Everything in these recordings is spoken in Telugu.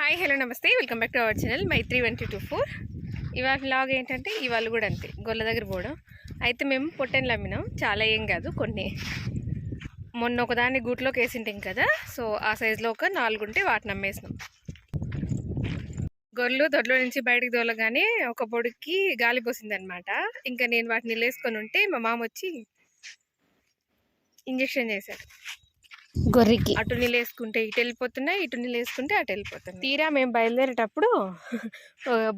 హాయ్ హలో నమస్తే. Welcome back to our channel Maitri one two two four ఇవాళ లాగ్ ఏంటంటే ఇవాళ కూడా అంతే గొల్ల దగ్గర పోవడం. అయితే మేము పొట్టెన్లు అమ్మినాం చాలా ఏం కాదు కొన్ని. మొన్న ఒకదాన్ని గూట్లోకి వేసింటాం కదా సో ఆ సైజులో ఒక నాలుగు ఉంటే వాటిని అమ్మేసినాం గొర్రెలు దొడ్లో నుంచి బయటకు దోలగానే ఒక పొడికి గాలి పోసిందనమాట ఇంకా నేను వాటిని లేసుకొని ఉంటే మా మామ వచ్చి ఇంజెక్షన్ చేశారు. గొర్రెకి. అటు నీళ్ళు వేసుకుంటే ఇటు వెళ్ళిపోతున్నాయి ఇటు నీళ్ళు వేసుకుంటే అటు వెళ్ళిపోతున్నాయి. తీరా మేము బయలుదేరేటప్పుడు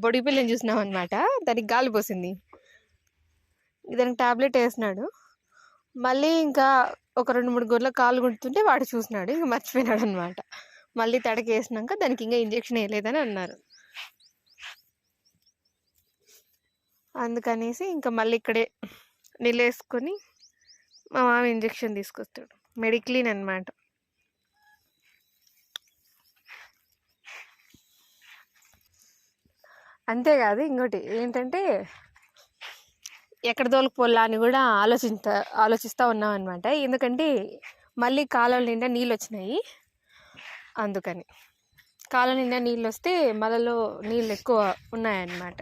బొడి పిల్లని చూసినాం అనమాట దానికి గాలి పోసింది. దానికి టాబ్లెట్ వేసినాడు. మళ్ళీ ఇంకా ఒక రెండు మూడు గొర్రెల కాలు గుంటుంటే వాడు చూసినాడు. ఇంకా మర్చిపోయినాడు అనమాట మళ్ళీ తడకి వేసినాక దానికి ఇంకా ఇంజెక్షన్ వేయలేదని అన్నారు. అందుకనేసి ఇంకా మళ్ళీ ఇక్కడే నీళ్ళు వేసుకొని మా మామ ఇంజెక్షన్ తీసుకొస్తాడు. మెడిక్లీన్ అన్నమాట. అంతేకాదు ఇంకోటి ఏంటంటే ఎక్కడ తోలుకుపోలా అని కూడా ఆలోచించ ఆలోచిస్తూ ఉన్నాం అనమాట ఎందుకంటే మళ్ళీ కాలువల నిండా నీళ్ళు వచ్చినాయి అందుకని. కాలువ నిండా నీళ్ళు వస్తే మలలో నీళ్ళు ఎక్కువ ఉన్నాయన్నమాట.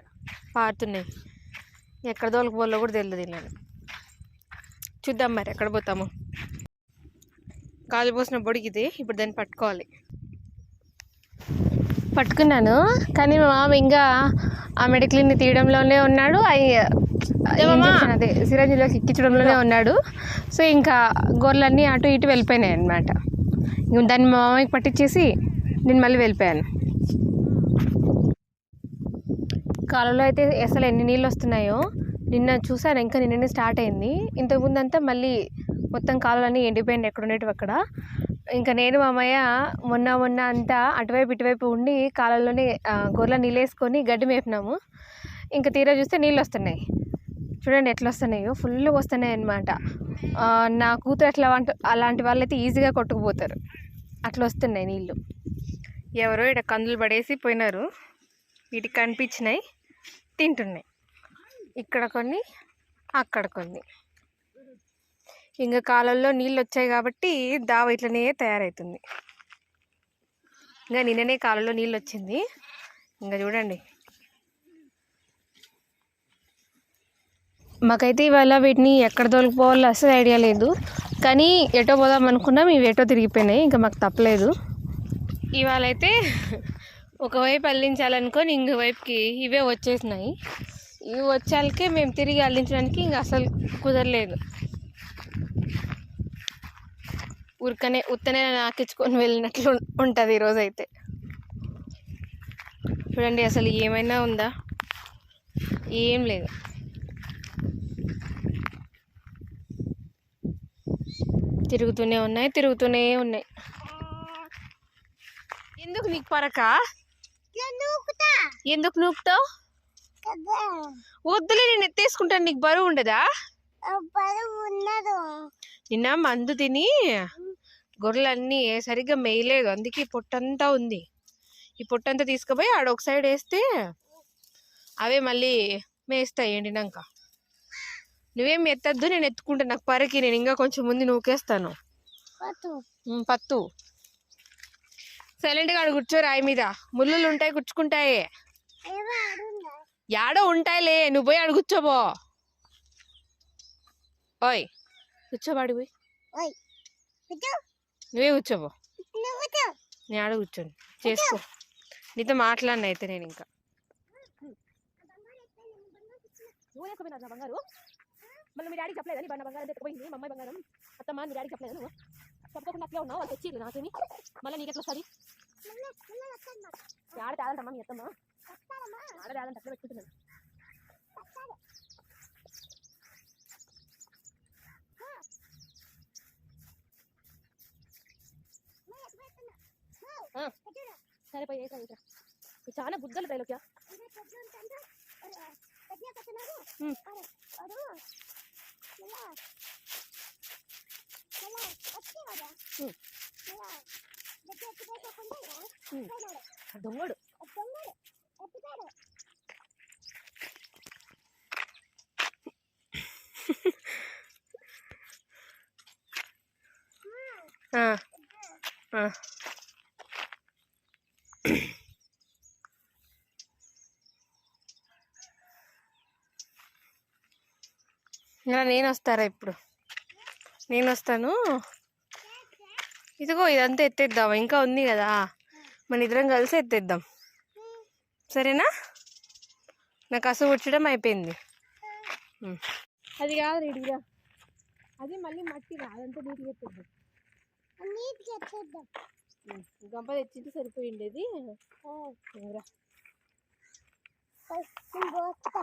పారుతున్నాయి. ఎక్కడ తోలుకుపోలో కూడా తెలియదు ఇలా చూద్దాం మరి ఎక్కడ పోతాము. కాలు పోసిన బొడిగిది ఇప్పుడు దాన్ని పట్టుకోవాలి. పట్టుకున్నాను కానీ మా మామ ఇంకా ఆ మెడిక్లిన్ని తీయడంలోనే ఉన్నాడు. అవి అదే సిరంజిలోకి ఎక్కించడంలోనే ఉన్నాడు. సో ఇంకా గొర్రెలన్నీ అటు ఇటు వెళ్ళిపోయినాయి అనమాట దాన్ని మా మామయ్యకి పట్టించేసి నేను మళ్ళీ వెళ్ళిపోయాను. కాలంలో అయితే అసలు ఎన్ని నీళ్ళు వస్తున్నాయో నిన్న చూసాను ఇంకా నిన్ననే స్టార్ట్ అయింది. ఇంతకుముందు అంతా మళ్ళీ మొత్తం కాలువలన్నీ ఎండిపోయింది ఎక్కడుండేటివి అక్కడ. ఇంకా నేను మామయ్య మొన్న మొన్న అంతా అటువైపు ఇటువైపు ఉండి కాలంలోనే గొర్రెల నీళ్ళు వేసుకొని గడ్డి మేపినాము. ఇంకా తీరా చూస్తే నీళ్ళు వస్తున్నాయి. చూడండి ఎట్లా వస్తున్నాయో. ఫుల్గా వస్తున్నాయి అనమాట నా కూతురు అట్లా వంట అలాంటి వాళ్ళైతే ఈజీగా కొట్టుకుపోతారు. అట్లా వస్తున్నాయి నీళ్ళు. ఎవరో ఇక్కడ కందులు పడేసి పోయినారు. వీటికి కనిపించినాయి. తింటున్నాయి. ఇక్కడ కొన్ని అక్కడ కొన్ని. ఇంకా కాలంలో నీళ్ళు వచ్చాయి కాబట్టి దావ ఇట్లనే తయారవుతుంది ఇంకా నిన్ననే కాలంలో నీళ్ళు వచ్చింది ఇంకా చూడండి. మాకైతే ఇవాళ వీటిని ఎక్కడ తోలుకుపోవాలో అసలు ఐడియా లేదు. కానీ ఎటో పోదాం అనుకున్నాం ఇవి ఎటో తిరిగిపోయినాయి ఇంకా మాకు తప్పలేదు. ఇవాళ అయితే ఒకవైపు అల్లించాలనుకొని ఇంకో వైపుకి ఇవే వచ్చేసినాయి. ఇవి వచ్చాకే మేము తిరిగి అల్లించడానికి ఇంకా అసలు కుదరలేదు. ఉరకనే ఉత్తనే నాకించుకొని వెళ్ళినట్లు ఉంటుంది ఈరోజు అయితే చూడండి అసలు ఏమైనా ఉందా? ఏం లేదు. తిరుగుతూనే ఉన్నాయి తిరుగుతూనే ఉన్నాయి. ఎందుకు నీకు పరక? ఎందుకు నూకుతావు? వద్దులే నేను ఎత్తేసుకుంటాను నీకు బరువు ఉండదా? నిన్న మందు తిని గొర్రెలన్నీ సరిగ్గా మేయలేదు. అందుకే పొట్టంతా ఉంది. ఈ పొట్టంతా తీసుకుపోయి ఆడ ఒక సైడ్ వేస్తే అవే మళ్ళీ మేస్తాయి ఎండినాక. నువ్వేం ఎత్తద్దు నేను ఎత్తుకుంటా. నాకు పరకి నేను ఇంకా కొంచెం ముందు నూకేస్తాను. పత్తు సైలెంట్గా ఆడ కూర్చో రాయి మీద. ముళ్ళులు ఉంటాయి గుచ్చుకుంటాయి యాడో ఉంటాయిలే. నువ్వు పోయి ఆడ కూర్చోబో ఓయ్. కూర్చోబాడి పోయి. నువ్వే కూర్చోబో నేను ఆడ కూర్చోను చేసుకో. నీతో మాట్లాడిన అయితే నేను ఇంకా. బంగారు మళ్ళీ మీ డాడీకి చెప్పలేదా నీ బండ బంగారం తెచ్చిపోయింది మా అమ్మాయి బంగారం అత్తమ్మ. నీ డాడీకి చెప్పలేదు నువ్వు చెప్పకుండా అట్లే ఉన్నావు వాళ్ళు తెచ్చిర్రు నాకేమి మళ్ళీ నీకు ఎట్లా వస్తుంది ఆడ తేదంటమ్మా మీ అత్తమ్మ ఆడ తేదంట అట్లా పెట్టుకుంటున్నాను ఆ, సరే పోయి వేసా వేసా ఇది చాలా బుద్ధలు డైలాగ్ దొంగడు. ఆ, నేను వస్తారా ఇప్పుడు? నేను వస్తాను ఇదిగో ఇదంతా ఎత్తేద్దాం. ఇంకా ఉంది కదా. మన ఇద్దరం కలిసి ఎత్తేద్దాం. సరేనా? నాకు అసలు కూర్చోడం అయిపోయింది. అది కాదు రెడీగా అది మళ్ళీ మట్టి రాదంతా నీట్గా నీట్గా ఎత్తేద్దాం. గంప తెచ్చింటే సరిపోయిండేది. పోస్తా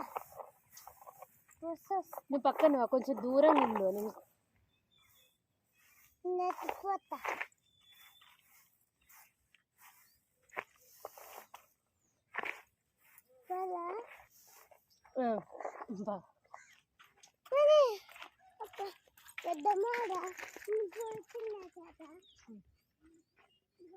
నువ్వు పక్కన కొంచెం దూరంగా ఉండు నేను నెత్తిపోతా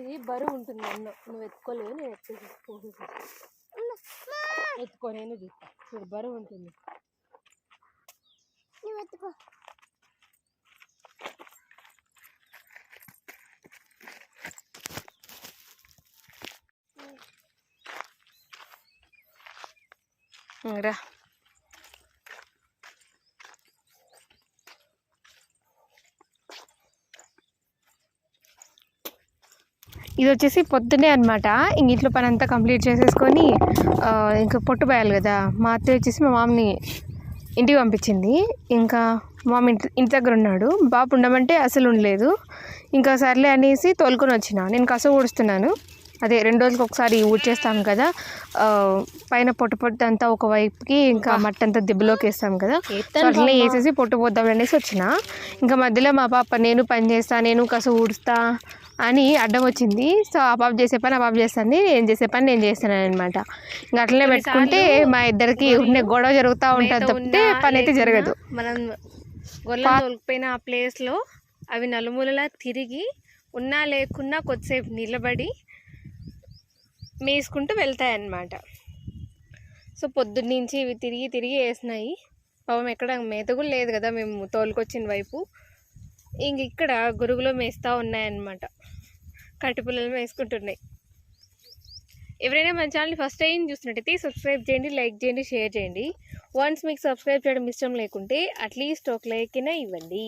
ఇది బరువు ఉంటుంది అన్న. నువ్వు ఎత్తుకోలేవు నేను పోసేసి. ఎత్తుకో నేను చూడు బరువు ఉంటుంది. నువ్వు ఎత్తుకో. రా. ఇది వచ్చేసి పొద్దునే అనమాట ఇంక ఇంట్లో పని అంతా కంప్లీట్ చేసేసుకొని ఇంకా పొట్టు పోయాలి కదా. మా అత్తయ్య వచ్చేసి మా మామని ఇంటికి పంపించింది. ఇంకా మామ ఇంటి ఇంటి దగ్గర ఉన్నాడు. బాబు ఉండమంటే అసలు ఉండలేదు. ఇంకా సర్లే అనేసి తోలుకొని వచ్చిన. నేను కస ఊడుస్తున్నాను. అదే రెండు రోజులకు ఒకసారి ఊడ్చేస్తాం కదా. పైన పొట్టు పొట్టు అంతా ఒక వైపుకి ఇంకా మట్టి అంతా దిబ్బలోకి వేస్తాం కదా. అట్లనే వేసేసి పొట్టు పోద్దాం అనేసి వచ్చిన. ఇంకా మధ్యలో మా పాప నేను పని చేస్తా నేను కస ఊడుస్తా అని అడ్డం వచ్చింది. సో ఆ పాప చేసే పని ఆ పాప చేస్తాను నేను చేసే పని నేను చేస్తాను అనమాట ఇంకా అట్లనే పెట్టుకుంటే మా ఇద్దరికి ఉండే గొడవ జరుగుతూ ఉంటుంది తప్పితే పని అయితే జరగదు. మనం తోలిపోయిన ఆ ప్లేస్లో అవి నలుమూలలా తిరిగి ఉన్నా లేకున్నా కొద్దిసేపు నిలబడి మేసుకుంటూ వెళ్తాయి అన్నమాట సో పొద్దున్నుంచి ఇవి తిరిగి తిరిగి వేసినాయి. పాపం ఎక్కడ మేత కూడా లేదు కదా మేము తోలుకొచ్చిన వైపు. ఇంక ఇక్కడ గురుగులో మేస్తూ ఉన్నాయన్నమాట. కట్టుపుల్లలు వేసుకుంటున్నాయి. ఎవరైనా మన ఛానల్ ఫస్ట్ టైం చూస్తున్నట్టయితే సబ్స్క్రైబ్ చేయండి లైక్ చేయండి షేర్ చేయండి. వన్స్ మీకు సబ్స్క్రైబ్ చేయడం ఇష్టం లేకుంటే అట్లీస్ట్ ఒక లైక్ అయినా ఇవ్వండి.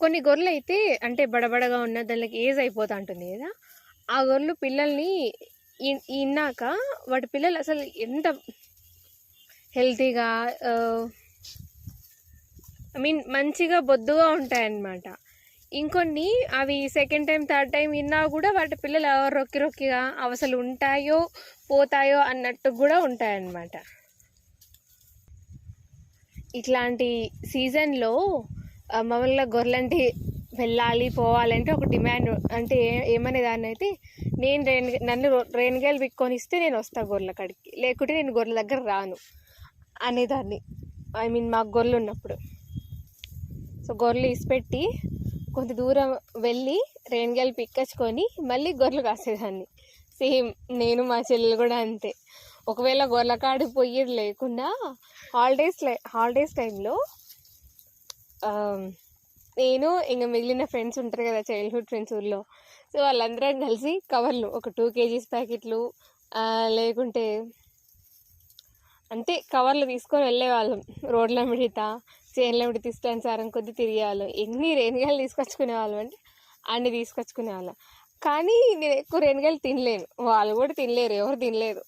కొన్ని గొర్రెలు అయితే అంటే బడబడగా ఉన్న దానికి ఏజ్ అయిపోతూ ఉంటుంది కదా ఆ గొర్రెలు పిల్లల్ని ఇన్నాక వాటి పిల్లలు అసలు ఎంత హెల్తీగా ఐ మీన్ మంచిగా బొద్దుగా ఉంటాయన్నమాట. ఇంకొన్ని అవి సెకండ్ టైం థర్డ్ టైం విన్నా కూడా వాటి పిల్లలు రొక్కి రొక్కిగా అవసలు ఉంటాయో పోతాయో అన్నట్టు కూడా ఉంటాయన్నమాట. ఇట్లాంటి సీజన్లో మామూలుగా గొర్రెలంటే వెళ్ళాలి పోవాలంటే ఒక డిమాండ్ అంటే ఏమనే దాన్ని అయితే నేను రేణు నన్ను రేణుగాయలు పిక్కొని ఇస్తే నేను వస్తాను గొర్రెల కాడికి. లేకుంటే నేను గొర్రెల దగ్గర రాను అనేదాన్ని. ఐ మీన్ మాకు గొర్రెలు ఉన్నప్పుడు సో గొర్రెలు ఇసిపెట్టి కొంత దూరం వెళ్ళి రేణిగాయలు పిక్కచ్చుకొని మళ్ళీ గొర్రెలు కాసేదాన్ని. సేమ్ నేను మా చెల్లెలు కూడా అంతే. ఒకవేళ గొర్రెల కాడి పొయ్యి లేకుండా హాలిడేస్ హాలిడేస్ టైంలో నేను ఇంకా మిగిలిన ఫ్రెండ్స్ ఉంటారు కదా చైల్డ్హుడ్ ఫ్రెండ్స్ ఊర్లో. సో వాళ్ళందరం కలిసి కవర్లు ఒక టూ కేజీస్ ప్యాకెట్లు లేకుంటే అంతే కవర్లు తీసుకొని వెళ్ళేవాళ్ళం రోడ్ల మిడితా చేనుల మిడి సారం కొద్ది తిరిగేవాళ్ళం. ఎన్ని రేణుగాయలు తీసుకొచ్చుకునే వాళ్ళం అంటే అన్ని తీసుకొచ్చుకునే వాళ్ళం. కానీ నేను ఎక్కువ రేణుగాయలు తినలేను. వాళ్ళు కూడా తినలేరు ఎవరు తినలేరు.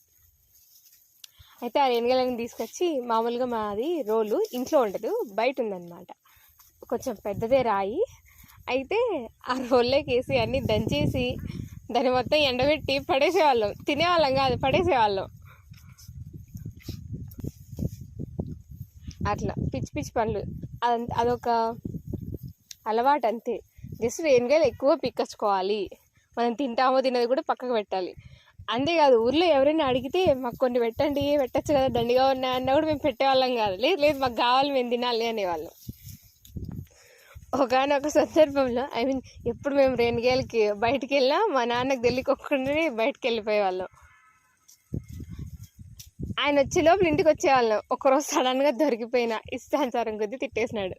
అయితే ఆ రేణుగాయలను తీసుకొచ్చి మామూలుగా మాది రోలు ఇంట్లో ఉండదు బయట ఉందన్నమాట. కొంచెం పెద్దదే రాయి. అయితే ఆ రోల్లోకి వేసి అన్నీ దంచేసి దాన్ని మొత్తం ఎండబెట్టి పడేసేవాళ్ళం. తినేవాళ్ళం కాదు పడేసేవాళ్ళం. అట్లా పిచ్చి పిచ్చి పనులు. అదంత అదొక అలవాటు అంతే. జస్ట్ రేణుగాయలు ఎక్కువ పిక్కచ్చుకోవాలి. మనం తింటామో తినది కూడా పక్కకు పెట్టాలి. అంతేకాదు ఊర్లో ఎవరైనా అడిగితే మాకు కొన్ని పెట్టండి పెట్టచ్చు కదా దండిగా ఉన్నాయి అన్నా కూడా మేము పెట్టేవాళ్ళం కాదు. లేదు లేదు మాకు కావాలి మేము తినాలి అనేవాళ్ళం. ఒకనొక సందర్భంలో ఐ మీన్ ఎప్పుడు మేము రేణుగాయలకి బయటికి వెళ్ళినా మా నాన్నకు తెలియకొక్కడే బయటికి వెళ్ళిపోయేవాళ్ళం ఆయన వచ్చే లోపల ఇంటికి వచ్చేవాళ్ళం. ఒకరోజు సడన్గా దొరికిపోయిన ఇష్టానుసారం కొద్దీ తిట్టేసినాడు.